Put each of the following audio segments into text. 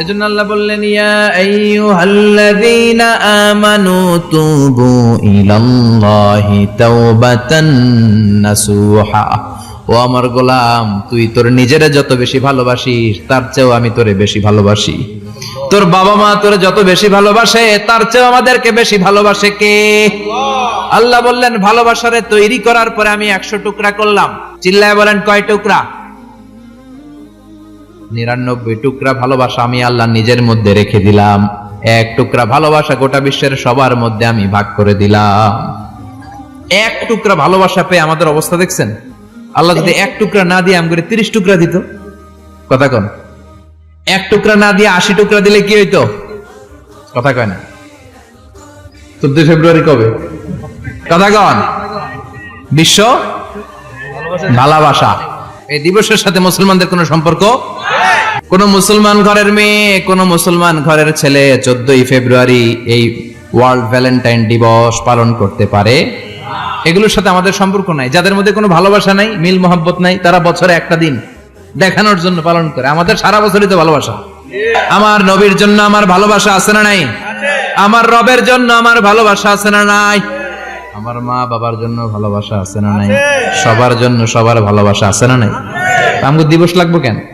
এজন্য আল্লাহ বললেন, ইয়া আইয়ুহাল্লাযীনা আমানু তুবু ইলাল্লাহি তাওবাতান নাসুহা। ও আমার গোলাম, তুই তোর নিজেরে যত বেশি ভালোবাসিস, তার চেয়েও আমি তোরে বেশি ভালোবাসি। তোর বাবা মা তোরে যত বেশি ভালোবাসে, তার চেয়েও আমাদেরকে বেশি ভালোবাসে কে? আল্লাহ বললেন, ভালোবাসারে তৈরি করার পরে আমি একশো টুকরা করলাম। চিল্লায় বলেন, কয় টুকরা? নিরানব্বই টুকরা ভালোবাসা আমি আল্লাহ নিজের মধ্যে রেখে দিলাম। এক টুকরা ভালোবাসা গোটা বিশ্বের সবার মধ্যে আমি ভাগ করে দিলাম। এক টুকরা ভালোবাসা পেয়ে আমাদের অবস্থা দেখছেন? আল্লাহ যদি এক টুকরা না দিয়ে আমি করে তিরিশ টুকরা দিত, কথা কন। এক টুকরা না দিয়ে আশি টুকরা দিলে কি হইতো? কথা কয় না। চোদ্দই ফেব্রুয়ারি কবে? কথা কন। বিশ্ব ভালোবাসা। এই দিবসের সাথে মুসলমানদের কোনো সম্পর্ক কোন মুসলমান ঘরের মেয়ে, কোন মুসলমান ঘরের ছেলে চোদ্দই ফেব্রুয়ারি এই ওয়ার্ল্ড ভ্যালেন্টাইন দিবস পালন করতে পারে। এগুলোর সাথে আমাদের সম্পর্ক নাই। যাদের মধ্যে কোনো ভালোবাসা নাই, মিল মোহাব্বত নাই, তারা বছরে একটা দিন দেখানোর জন্য পালন করে। আমাদের সারা বছরই তো ভালোবাসা। আমার নবীর জন্য আমার ভালোবাসা আছে না নাই? আমার রবের জন্য আমার ভালোবাসা আছে না নাই? আমার মা বাবার জন্য ভালোবাসা আছে না নাই? সবার জন্য সবার ভালোবাসা আছে না নাই? তা আমাকে দিবস লাগবো কেন?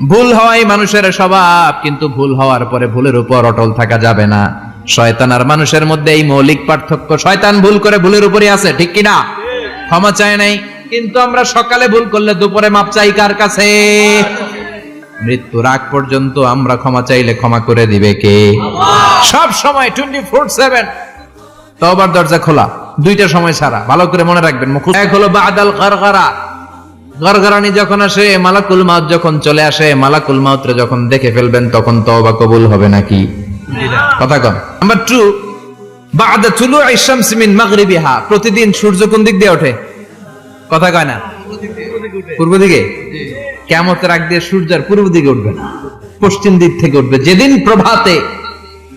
ভুল হওয়াই মানুষের স্বভাব, কিন্তু ভুল হওয়ার পরে ভুলের উপর অটল থাকা যাবে না। শয়তান আর মানুষের মধ্যে এই মৌলিক পার্থক্য, শয়তান ভুল করে ভুলের উপরে আছে, ঠিক কিনা? ক্ষমা চায় নাই, কিন্তু আমরা সকালে ভুল করলে দুপুরে মাপ চাই কার কাছে? মৃত্যুর আগ পর্যন্ত আমরা ক্ষমা চাইলে ক্ষমা করে দিবে কে? সব সময় টোয়েন্টি ফোর সেভেন তবার দরজা খোলা, দুইটা সময় ছাড়া ভালো করে মনে রাখবেন মুখ এক হলো বাদাল গরগরা গরগরানি যখন আসে, মালাকুল মাউত যখন চলে আসে, মালাকুল মাউতরে যখন দেখে ফেলবেন, তখন তওবা কবুল হবে নাকি? কথা কম নাম্বার টু বাদা তুলু আইশামসি মিন মাগরিবিহা। প্রতিদিন সূর্য কোন দিক দিয়ে ওঠে? কথা কয় না? পূর্ব দিকে? কেমতের আগ দিয়ে সূর্যের পূর্ব দিকে উঠবে না। পশ্চিম দিক থেকে উঠবে। যেদিন প্রভাতে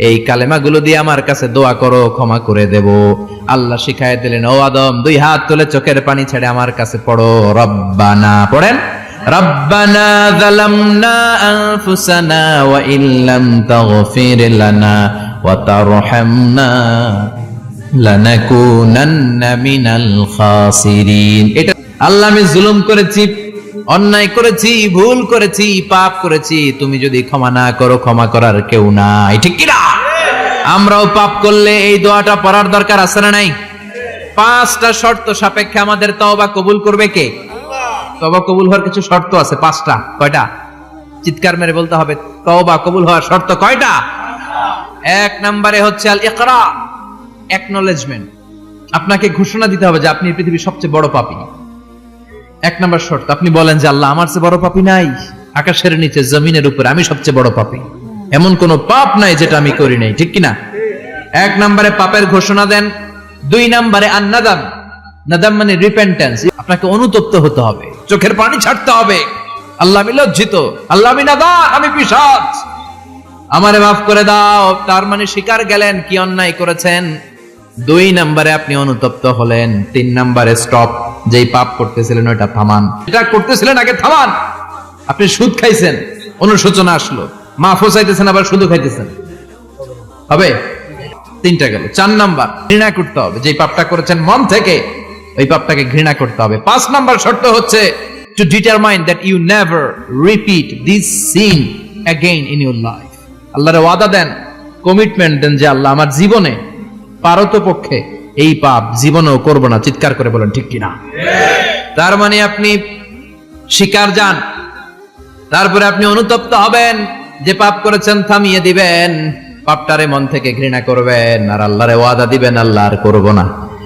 এই কালেমাগুলো দিয়ে আমার কাছে দোয়া করো ক্ষমা করে দেব আল্লাহ শিখায় দিলেন ও আদম দুই হাত তুলে চোখের পানি ছেড়ে আমার কাছে পড়ো রব্বানা পড়েন ربنا ظلمنا أنفسنا وإن لم تغفر لنا وترحمنا লানাকুনান্না মিনাল খাসিরিন এটা আল্লাহ আমি জুলুম করেছি অন্যায় করেছি, ভুল করেছি, পাপ করেছি, তুমি যদি ক্ষমা না করো, ক্ষমা করার কেউ নাই। ঠিক কি না আমরাও পাপ করলে এই দোয়াটা পড়ার দরকার আছে না নাই? পাঁচটা শর্ত সাপেক্ষে আমাদের তওবা কবুল করবে কে? তওবা কবুল হওয়ার কিছু শর্ত আছে, পাঁচটা। কয়টা? চিৎকার মেরে বলতে হবে, তওবা কবুল হওয়ার শর্ত কয়টা? এক নম্বরে হচ্ছে আল ইকরা অ্যাকনোলেজমেন্ট আপনাকে ঘোষণা দিতে হবে যে আপনি পৃথিবীর সবচেয়ে বড় পাপী। এক নম্বর শর্ত, আপনি বলেন যে আল্লাহ আমার চেয়ে বড় পাপী নাই, আকাশের নিচে, জমিনের উপরে, আমি সবচেয়ে বড় পাপী। এমন কোন পাপ নাই যেটা আমি করি নাই, ঠিক কিনা? এক নম্বরে পাপের ঘোষণা দেন, দুই নম্বরে আন্নাদাম। নাদাম মানে রিপেন্টেন্স আপনাকে অনুতপ্ত হতে হবে, চোখের পানি ছাড়তে হবে। আল্লাহ আমি লজ্জিত, আল্লাহ আমি নাদাম আমি পিসাচ আমারে মাফ করে দাও, তার মানে স্বীকার গেলেন, কি অন্যায় করেছেন? দুই নম্বরে আপনি অনুতপ্ত হলেন, তিন নম্বরে স্টপ যেই পাপ করতেছিলেন ওইটা থামান। এটা করতেছিলেন আগে থামান। আপনি সুদ খাইছেন, অনুশোচনা আসলো। মাফও চাইতেছেন, আবার শুধু খাইতেছেন। হবে? তিনটা গেল। চার নাম্বার, ঘৃণা করতে হবে। যে পাপটা করেছেন মন থেকে, ওই পাপটাকে ঘৃণা করতে হবে। পাঁচ নাম্বার শর্ত হচ্ছে to determine that you never repeat this sin again in your life আল্লাহরে ওয়াদা দেন কমিটমেন্ট দেন যে আল্লাহ আমার জীবনে পারত পক্ষে এই পাপ জীবনেও করব না, চিৎকার করে বলেন, ঠিক কিনা? তার মানে আপনি শিকার যান, তারপরে আপনি অনুতপ্ত হবেন, যে পাপ করেছেন থামিয়ে দিবেন, পাপটারে মন থেকে ঘৃণা করবেন, আর আল্লাহরে ওয়াদা দিবেন, আল্লাহ আর করব না।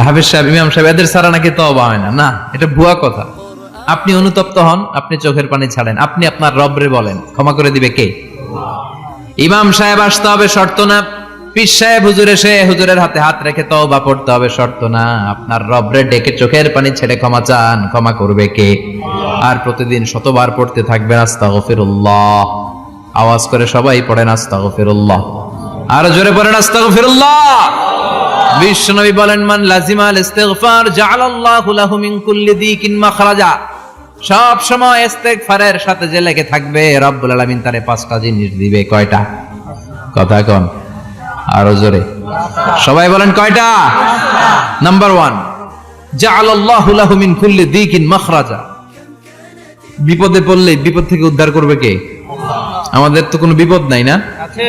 হাফিজ সাহেব, ইমাম সাহেব, এদের ছাড়া নাকি তওবা হয় না? না, এটা ভুয়া কথা। আপনি অনুতপ্ত হন, আপনি চোখের পানি ছাড়েন। আপনি আপনার রবরে বলেন। ক্ষমা করে দিবে কে? ইমাম সাহেব আসতে হবে শর্ত না। পিস সাহেব হুজুর এসে হুজুরের হাতে হাত রেখে তওবা পড়তে হবে শর্ত না। আপনার রবরে ডেকে চোখের পানি ছেড়ে ক্ষমা চান। ক্ষমা করবে কে? আর প্রতিদিন শতবার পড়তে থাকবেন, আস্তাগফিরুল্লাহ। আওয়াজ করে সবাই পড়েন, আস্তাগফিরুল্লাহ। আর জোরে পড়েন আস্তাগফিরুল্লাহ। বিশ্বনবী বলেন, মান লাজিমা আল ইস্তিগফার জাআলাল্লাহু লাহু মিন কুল্লি দিকিন মাখরাজা। সব সময় ইস্তেগফারের সাথে যে লেগে থাকবে, রব্বুল আলামিন তারে পাঁচটা জিনিস দিবে, কয়টা? কথা কোন, আর জোরে। সবাই বলেন, কয়টা? নাম্বার ওয়ান জাআলাল্লাহু লাহু মিন কুল্লি দিকিন মাখরাজা। বিপদে পড়লে বিপদ থেকে উদ্ধার করবে কে? আমাদের তো কোনো বিপদ নাই না? আছে।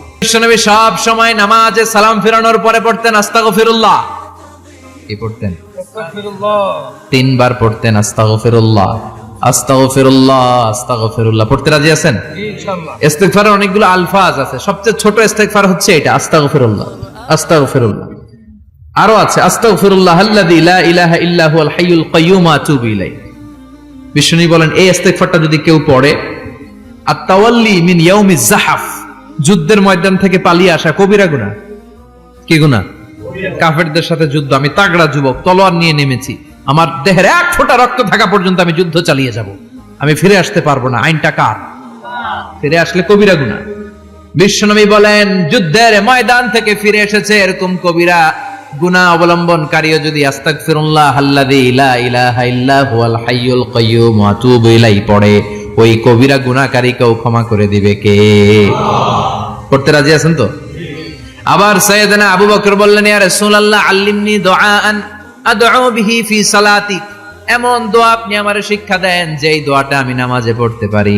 বিশ্বনবী সব সময় নামাজে সালাম ফেরানোর পরে পড়তেন আস্তাগফিরুল্লাহ। কি পড়তেন? তিনবার পড়তেন আস্তাগফিরুল্লাহ আস্তাগফিরুল্লাহ আস্তাগফিরুল্লাহ। পড়তে রাজি আছেন? ইস্তেগফারের অনেকগুলো আলফাজ আছে। সবচেয়ে ছোট ইস্তেগফার হচ্ছে এটা আস্তাগফিরুল্লাহ আস্তাগফিরুল্লাহ। আরও আছে আস্তাগফিরুল্লাহ আল্লাযী লা ইলাহা ইল্লা হুয়াল হাইয়ুল কাইয়্যুম আতুবু ইলাইহি। বিষ্ণু বলেন এই ইস্তেগফারটা যদি কেউ পড়ে আর তাওয়াল্লি মিন ইয়াউমিজ জাহাফ যুদ্ধের ময়দান থেকে পালিয়ে আসা কবিরা গুণা? কি গুণা? কাফেরদের সাথে যুদ্ধ, আমি তাগড়া যুবক, তলোয়ার নিয়ে নেমেছি। আমার দেহের এক ফোঁটা রক্ত থাকা পর্যন্ত আমি যুদ্ধ চালিয়ে যাব। আমি ফিরে আসতে পারব না, আইনটা কার? ফিরে আসলে কবিরা গুণা। বিশ্বনবী বলেন, যুদ্ধের ময়দান থেকে ফিরে এসেছে এরকম কবিরা গুনাহ অবলম্বনকারীও যদি আস্তাগফিরুল্লাহ আল্লাযী লা ইলাহা ইল্লা হুয়াল হাইয়ুল কাইয়্যুম ওয়া আতুবু ইলাইহি পড়ে ওই কবিরা গুণাকারীকেও ক্ষমা করে দিবে কে? পড়তে রাজি আছেন তো? আবার সৈয়দনা আবু বকর বললেন, ইয়া রাসূলুল্লাহ, আল্লিমনি দুআআন আদউ বিহি ফি সালাতি এমন দোয়া আপনি আমারে শিক্ষা দেন, যেই দোয়াটা আমি নামাজে পড়তে পারি।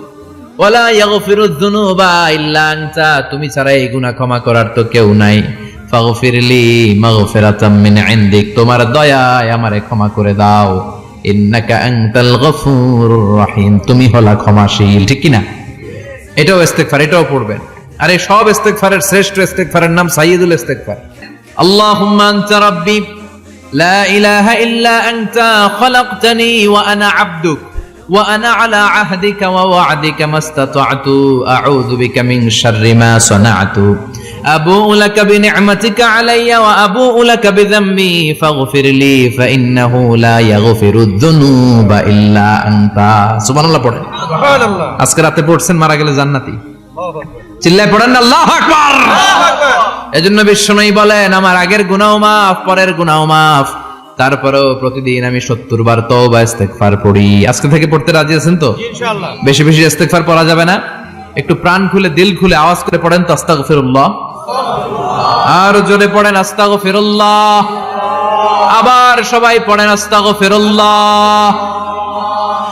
ওয়ালা ইয়াগফিরু যুনুবা ইল্লা আনতা, তুমি ছাড়া এই গুনাহ ক্ষমা করার তো কেউ নাই। ফাগফিরলি মাগফিরাতাম মিন ইনদিক, তোমার দয়ায় আমারে ক্ষমা করে দাও। ইন্নাকা আনতাল গফুরুর রহিম, তুমি হলা ক্ষমাশীল, ঠিক কি না এটাও ইস্তেগফার, এটাও পড়বেন। আর এই সব ইস্তেগফারের শ্রেষ্ঠ ইস্তেগফারের নাম সাইয়্যিদুল ইস্তেগফার। আল্লাহুম্মা আনতা রাব্বি, লা ইলাহা ইল্লা আনতা, খলাকতানি ওয়া আনা আবদুক। وأنا على عهدك ووعدك ما استطعت أعوذ بك من شر ما صنعت أبوء لك بنعمتك علي وأبوء لك بذنبي فاغفر لي فإنه لا يغفر الذنوب إلا أنت سبحان الله পড়েন আজকে রাতে পড়ছেন মারা গেলে জান্নাতি চিল্লায় পড়েন না আল্লাহ আকবার এজন্য বিশ্বনয়ী বলেন আমার আগের গুনাও মাফ পরের গুনাও মাফ তারপরেও প্রতিদিন আমি সত্তর বার তওবা ইস্তেগফার পড়ি। আজকে থেকে পড়তে রাজি আছেন তো? বেশি বেশি ইস্তেগফার পড়া যাবে না। একটু প্রাণ খুলে দিল খুলে আওয়াজ করে পড়েন তো আস্তাগফিরুল্লাহ। আর জোরে পড়েন আস্তাগফিরুল্লাহ। আবার সবাই পড়েন আস্তাগফিরুল্লাহ।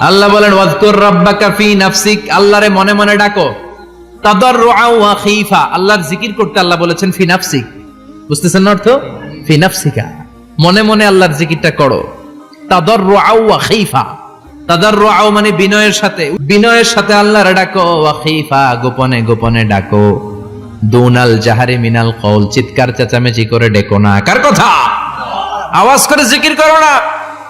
আল্লাহ বলেন, ওয়াজকুর রাব্বাকা ফি নাফসিক। আল্লাহরে মনে মনে ডাকো। তাদাররুআ ওয়া খীফা। আল্লাহর জিকির করতে আল্লাহ বলেছেন, ফি নাফসিক। বুঝতেছেন অর্থ? ফি নাফসিকা। মনে মনে আল্লাহর জিকিরটা করো। তাদাররুআ ওয়া খীফা। তাদাররুআ মানে বিনয়ের সাথে। বিনয়ের সাথে আল্লাহরে ডাকো, ওয়া খীফা। গোপনে গোপনে ডাকো। দুনাল জাহারি মিনাল কওল। চিৎকার চেঁচামেচি করে ডেকো না। কার কথা? আওয়াজ করে জিকির করো না।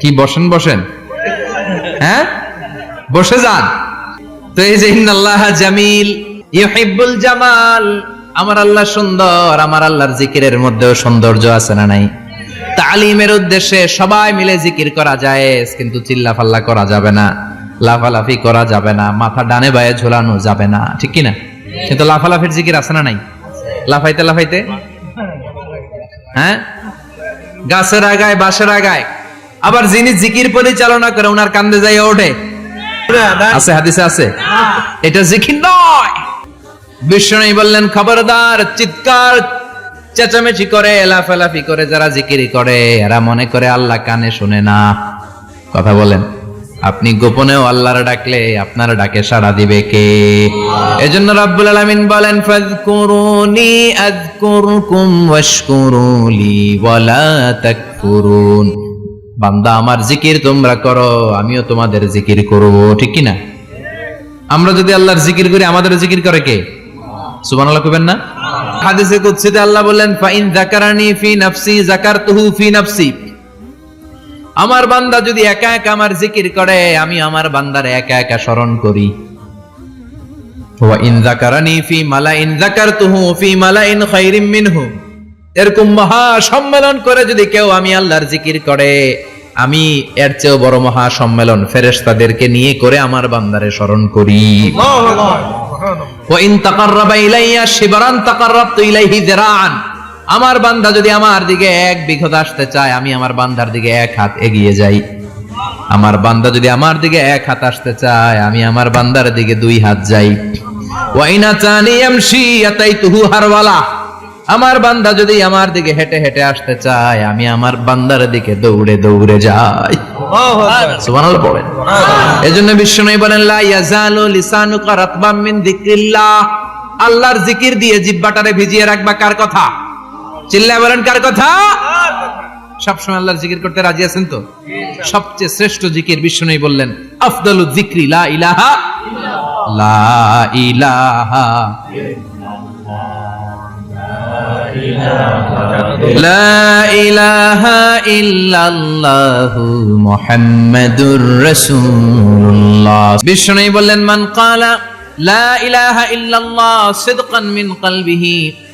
কি, বসেন বসেন। হ্যাঁ? বসে যান। তো এই যে, ইন্নাল্লাহ জামিল, ইউহিব্বুল জামাল। আমার আল্লাহ সুন্দর, আমার আল্লাহর জিকিরের মধ্যেও সৌন্দর্য আছে না নাই? তালিমের উদ্দেশ্যে সবাই মিলে জিকির করা যায় কিন্তু চিল্লা ফাল্লা করা যাবে না। লাফালাফি করা যাবে না, মাথা ডানে বায়ে ঝোলানো যাবে না। ঠিক কি না কিন্তু লাফালাফির জিকির আছে না নাই? লাফাইতে লাফাইতে? হ্যাঁ? গাছের আগায় বাসের আগায়। আবার যিনি জিকির পরিচালনা করে ওনার কান্দে যাই ওঠে। আছে, হাদিসে আছে? এটা জিকির নয়। বিষ্ণু বললেন, খবরদার, চিৎকার, চেঁচামেচি করে, এলাফেলাফি করে যারা জিকিরি করে, এরা মনে করে আল্লাহ কানে শুনে না। কথা বলেন। আপনি গোপনেও আল্লাহর ডাকলে আপনার ডাকে সাড়া দিবে কে? এজন্য রাব্বুল আলামিন বলেন, ফাযকুরুনি আযকুরকুম ওয়াশকুরুলি ওয়ালা তাকফুরুন। বান্দা, আমার জিকির তোমরা করো, আমিও তোমাদের জিকির করব। ঠিক কি না আমরা যদি আল্লাহর জিকির করি, আমাদের জিকির করে কে? সুবহানাল্লাহ কইবেন না? হাদিসে কুদসিতে আল্লাহ বললেন, ফাইন যাকারানি ফি নাফসি, যাকারতুহু ফি নাফসি। আমার বান্দা যদি একা একা আমার জিকির করে আমি আমার বান্দার একা একা স্মরণ করি। এরকম মহা সম্মেলন যদি কেউ আমি আল্লাহর জিকির করে আমি এর চেয়েও বড় মহা সম্মেলন ফেরেশতাদেরকে নিয়ে করে আমার বান্দারে স্মরণ করি। ইলাইয়া শিবরান তাকাররাবতু ইলাইহি যিরাআন। আমার বান্দা যদি আমার দিকে এক বিঘত আসতে চায় আমি আমার বান্দার দিকে এক হাত এগিয়ে যাই। আমার বান্দা যদি আমার দিকে এক হাত আসতে চায় আমি আমার বান্দার দিকে দুই হাত যাই। ওয়াইনা চানি ইয়ামশি আতাইতুহু হারওয়ালা। আমার বান্দা যদি আমার দিকে হেঁটে হেঁটে আসতে চায় আমি আমার বান্দার দিকে দৌড়ে দৌড়ে যাই। সুবহানাল্লাহ পড়েন এজন্য বিষ্ণু বলেন লা ইয়াজালু লিসানুকা রাতবাম মিন যিকরিল্লাহ। আল্লাহর জিকির দিয়ে জিহ্বাটারে ভিজিয়ে রাখবা কার কথা? চিল্লা বলেন কার কথা? সবসময় আল্লাহর জিকির করতে রাজি আছেন তো? সবচেয়ে শ্রেষ্ঠ জিকির বিষ্ণু বললেন, আফদল জিক্রি লা ইলাহা লা ইলাহা লা ইলাহা বললেন, মান ক্বালা লা ইলাহা ইল্লাল্লাহ সিদকান মিন কলবিহি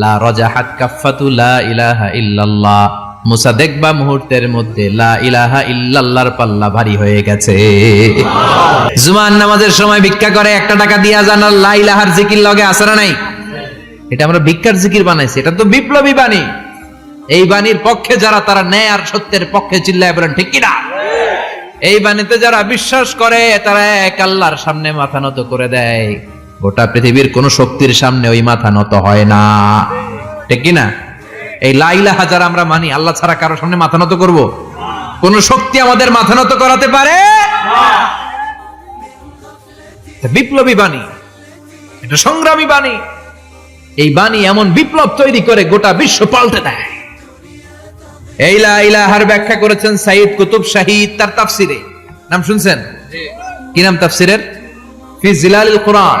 লা রজাহাত কাফাতু লা ইলাহা ইল্লাল্লাহ। মুসা দেখবা মুহূর্তের মধ্যে লা ইলাহা ইল্লাল্লাহর পাল্লা ভারী হয়ে গেছে। নামাজের সময় ভিক্ষা করে একটা টাকা দিয়া লা ইলাহার জিকির লগে নাই? এটা আমরা ভিক্ষার জিকির বানাইছি, এটা তো বিপ্লবী বাণী। এই বাণীর পক্ষে যারা তারা ন্যায় আর সত্যের পক্ষে চিল্লায় বলেন, ঠিক কিনা এই বাণীতে যারা বিশ্বাস করে, তারা এক আল্লাহর সামনে মাথা নত করে দেয়। গোটা পৃথিবীর কোন শক্তির সামনে ওই মাথা নত হয় না। ঠিক কিনা এই লাইলা হাজার আমরা মানি আল্লাহ ছাড়া কারোর সামনে মাথা নত করব? কোন শক্তি আমাদের মাথা নত করাতে পারে? বিপ্লবী বাণী। এটা সংগ্রামী বাণী। এই বাণী এমন বিপ্লব তৈরি করে গোটা বিশ্ব পাল্টে দেয়। এই লা ইলাহার ব্যাখ্যা করেছেন সাইদ কুতুব শাহিদ তার তাফসিরে। নাম শুনছেন? কি নাম তাফসিরের? ফি জিলালিল কোরআন।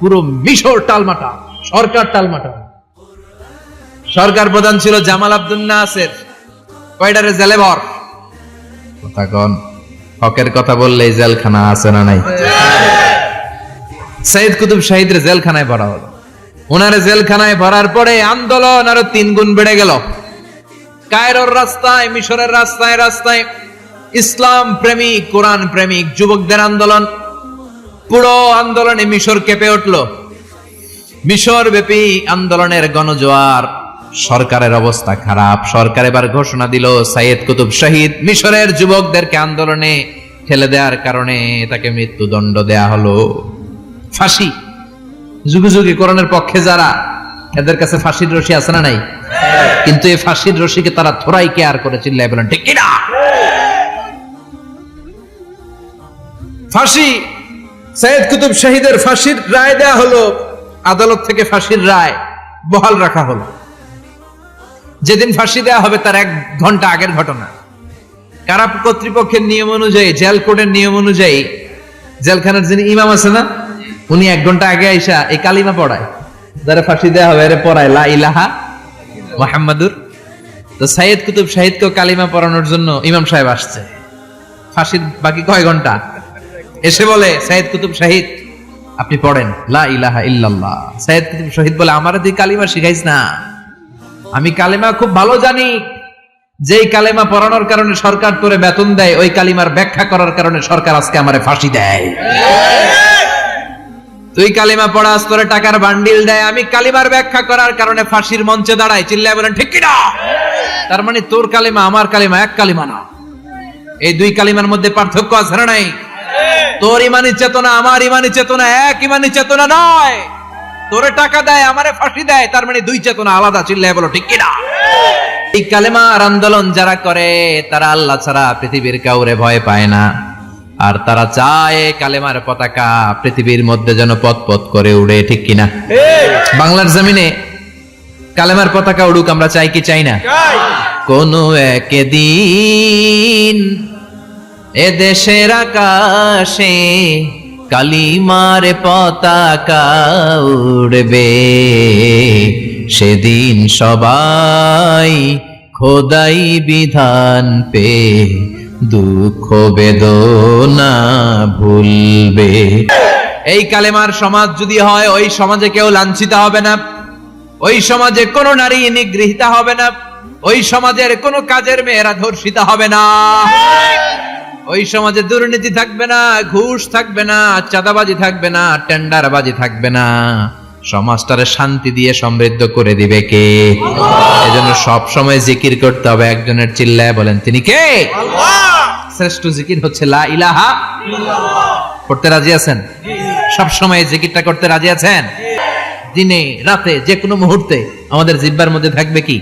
পুরো মিশর টালমাটা সরকার টালমাটা। সরকার প্রধান ছিল জামাল আব্দুল নাসের। কয়ডারে জেলে ভর? কথা কন হকের কথা বললেই জেলখানা আছে না নাই? সৈয়দ কুতুব শাহিদের জেলখানায় ভরা হলো। ওনারে জেলখানায় ভরার পরে আন্দোলন আরও তিন গুণ বেড়ে গেল। কায়রোর রাস্তায় মিশরের রাস্তায় রাস্তায় ইসলাম প্রেমিক কোরআন প্রেমিক যুবকদের আন্দোলন। পুরো আন্দোলনে মিশর কেঁপে উঠল। মিশর ব্যাপী আন্দোলনের গণজোয়ার। সরকারের অবস্থা খারাপ। সরকার এবার ঘোষণা দিল, সাইয়েদ কুতুব শহীদ মিশরের যুবকদেরকে আন্দোলনে ঠেলে দেওয়ার কারণে তাকে মৃত্যুদণ্ড দেয়া হলো। ফাঁসি। যুগে যুগে কোরআনের পক্ষে যারা, এদের কাছে ফাঁসির রশি আছে না নাই? কিন্তু এই ফাঁসির রশিকে তারা থোড়াই কেয়ার করে চিল্লায় বলেন, ঠিক কিনা? ফাঁসি। সৈয়দ কুতুব শাহিদের ফাঁসির রায় দেয়া হলো, আদালত থেকে ফাঁসির রায় বহাল রাখা হলো। যেদিন ফাঁসি দেয়া হবে তার এক ঘণ্টা আগের ঘটনা। কারা কর্তৃপক্ষের নিয়ম অনুযায়ী, জেল কোডের নিয়ম অনুযায়ী, জেলখানার যিনি ইমাম আছে না, উনি এক ঘণ্টা আগে আইসা এই কালিমা পড়ায়। যারা ফাঁসি দেওয়া হবে, এরা পড়ায়, লা ইলাহা মোহাম্মদুর তো সাইয়েদ কুতুব শাহিদকে কালিমা পড়ানোর জন্য ইমাম সাহেব আসছে। ফাঁসির বাকি কয় ঘণ্টা? এসে বলে সাইদ কুতুব শাহিদ, আপনি পড়েন, লা ইলাহা ইল্লাল্লাহ। সাইদ কুতুব শহীদ বলে, আমার তুই কালিমা শিখাইস না। আমি কালিমা খুব ভালো জানি। যেই কালিমা পড়ানোর কারণে সরকার তোরে বেতন দেয়, ওই কালিমার ব্যাখ্যা করার কারণে সরকার আজকে আমারে ফাঁসি দেয়। তুই কালিমা পড়াস, তোরে টাকার বান্ডিল দেয়। আমি কালিমার ব্যাখ্যা করার কারণে ফাঁসির মঞ্চে দাঁড়াই। চিল্লায় বলেন, ঠিক কিনা? তার মানে তোর কালিমা আমার কালিমা, এক কালিমা না। এই দুই কালিমার মধ্যে পার্থক্য আছে না নাই? তোর ইমানি চেতনা আমার ইমানি চেতনা এক ইমানি চেতনা নয়। তোরে টাকা দেয় আমারে ফাঁসি দেয় তার মানে দুই চেতনা আলাদা চিল্লায় বলো ঠিক কিনা? এই কালেমার আন্দোলন যারা করে তারা আল্লাহ ছাড়া পৃথিবীর কাউরে ভয় পায় না। আর তারা চায় কালেমার পতাকা পৃথিবীর মধ্যে যেন পথ পথ করে উড়ে ঠিক কিনা? বাংলার জমিনে কালেমার পতাকা উড়ুক আমরা চাই কি চাই না? কোনো একদিন এ দেশের আকাশে কালিমার পতাকা উড়বে। সেদিন সবাই খোদাই বিধান পে দুঃখ বেদনা ভুলবে। এই কালেমার সমাজ যদি হয়, ওই সমাজে কেউ লাঞ্ছিত হবে না। ওই সমাজে কোনো নারী নিগৃহীত হবে না। ওই সমাজের কোনো কাজের মেয়েরা ধর্ষিতা হবে না। ওই সমাজে দুর্নীতি থাকবে না ঘুষ থাকবে না চাঁদাবাজি থাকবে না টেন্ডারবাজি থাকবে না। সমাজটারে শান্তি দিয়ে সমৃদ্ধ করে দিবে কে? এজন্য সব সময় জিকির করতে হবে। একজনের চিল্লায় বলেন তিনি কে? শ্রেষ্ঠ জিকির হচ্ছে লা ইলাহা করতে রাজি আছেন? সব সময় জিকিরটা করতে রাজি আছেন? দিনে রাতে যে কোনো মুহূর্তে আমাদের জিব্বার মধ্যে থাকবে কি?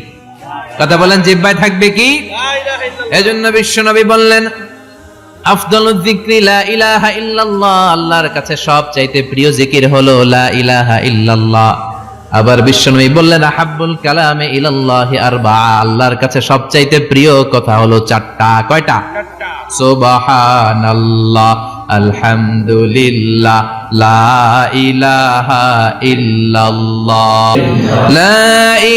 কথা বলেন জিব্বায় থাকবে কি? এজন্য বিশ্বনবী বললেন আফদল যিকরি লা ইলাহা ইল্লাল্লাহ আল্লাহর কাছে সব চাইতে প্রিয় জিকির হলো লা ইলাহা ইল্লাল্লাহ। আবার বিশ্বনবী বললেন আহাব্বুল কালামে ইলাল্লাহি আরবা আল্লাহর কাছে সব চাইতে প্রিয় কথা হলো চারটা কয়টা? সুবহানাল্লাহ। আলহামদুলিল্লাহ লা ইলাহা ইল্লাল্লাহ লা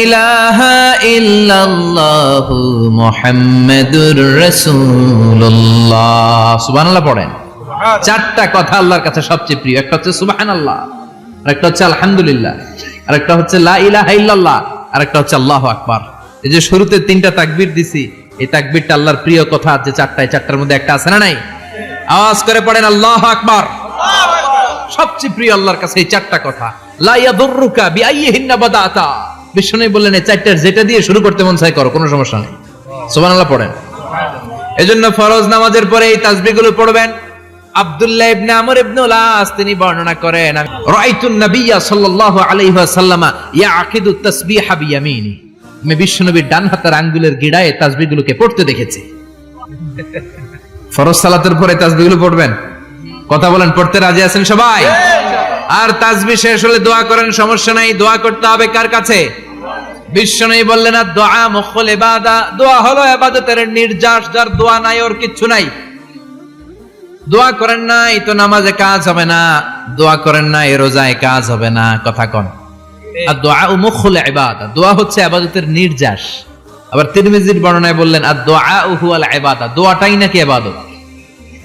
ইলাহা ইল্লাল্লাহু মুহাম্মাদুর রাসূলুল্লাহ। সুবহানাল্লাহ পড়েন। চারটা কথা আল্লাহর কাছে সবচেয়ে প্রিয়। একটা হচ্ছে সুবহানাল্লাহ আর একটা হচ্ছে আলহামদুলিল্লাহ আর একটা হচ্ছে লা ইলাহা ইল্লাল্লাহ আর একটা হচ্ছে আল্লাহু আকবার। এই যে শুরুতে তিনটা তাকবীর দিছি এই তাকবীরটা আল্লাহর প্রিয় কথা যে চারটায় চারটার মধ্যে একটা আছে না নাই? আওয়াজ করে পড়েন, আল্লাহ আকবার। সবচেয়ে প্রিয় আল্লাহর কাছে এই চারটা কথা। বাদাতা। বললেন, এই চারটার যেটা দিয়ে শুরু করতে মন করো, কোনো সমস্যা নেই। পড়েন। ফরজ নামাজের পরে এই তাসবিহগুলো পড়বেন। আব্দুল্লাহ ইবনে আমর ইবনে লাস তিনি বর্ণনা করেন, আমি রাআইতুন নাবিয়্যা সাল্লাল্লাহু আলাইহি ওয়াসাল্লামা ইয়াকিদু তাসবিহা বিয়ামিনি। আমি বিশ্বনবীর ডান হাতের আঙ্গুলের গিড়ায় তাসবিহগুলোকে পড়তে দেখেছি। ফরজ সালাতের পরে তাসবিহগুলো পড়বেন? কথা বলেন, পড়তে রাজি আছেন সবাই? আর তাসবি শেষ হলে দোয়া করেন, সমস্যা নাই, দোয়া করতে হবে কার কাছে? বিশ্ব নেই বললেন না দোয়া মুখল এবাদা দোয়া হলো এবাদতের নির্যাস, যার দোয়া নাই ওর কিচ্ছু নাই। দোয়া করেন নাই তো নামাজে কাজ হবে না, দোয়া করেন নাই রোজায় কাজ হবে না, কথা কন। আর দোয়া মুখল ইবাদা, দোয়া হচ্ছে আবাদতের নির্যাস। আবার তিরমিজির বর্ণনায় বললেন, আর দোয়া ও হুয়াল ইবাদা দোয়াটাই নাকি ইবাদত?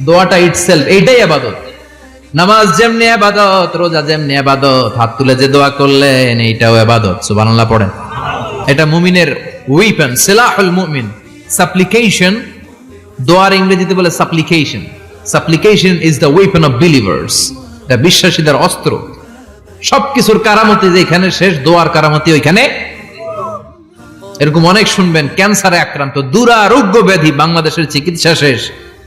দোয়াটা ইটসেলফ এইটাই আবাদত। নামাজ যেমনি আবাদত, রোজা যেমনি আবাদত, হাত তুলে যে দোয়া করলেন, এইটাও আবাদত, সুবহানাল্লাহ পড়েন। এটা মুমিনের উইপেন সিলাহুল মুমিন। সাপ্লিকেশন দোয়ার ইংরেজিতে বলে supplication supplication is the weapon of believers এটা বিশ্বাসীদের অস্ত্র। সবকিছুর কারামতি যেখানে শেষ, দোয়ার কারামতি ওইখানে। এরকম অনেক শুনবেন, ক্যান্সারে আক্রান্ত, দুরারোগ্য ব্যাধি, বাংলাদেশের চিকিৎসা শেষ।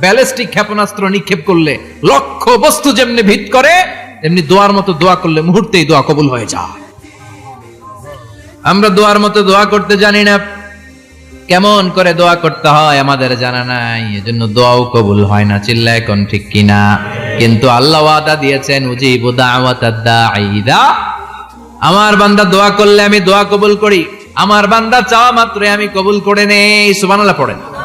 ব্যালিস্টিক ক্ষেপণাস্ত্র নিক্ষেপ করলে লক্ষ্য বস্তু যেমনি ভিত করে, তেমনি দোয়ার মতো দোয়া করলে মুহূর্তেই দোয়া কবুল হয়ে যায়। আমরা দোয়ার মতো দোয়া করতে জানি না। কেমন করে দোয়া করতে হয় আমাদের জানা নাই। এজন্য দোয়াও কবুল হয় না। চিল্লা এখন ঠিক কিনা? কিন্তু আল্লাহ ওয়াদা দিয়েছেন, উজিবু দাওয়াতাদ দাঈদা আমার বান্দা দোয়া করলে আমি দোয়া কবুল করি। আমার বান্দা চাওয়া মাত্রই আমি কবুল করে নেই। সুবহানাল্লাহ পড়েন।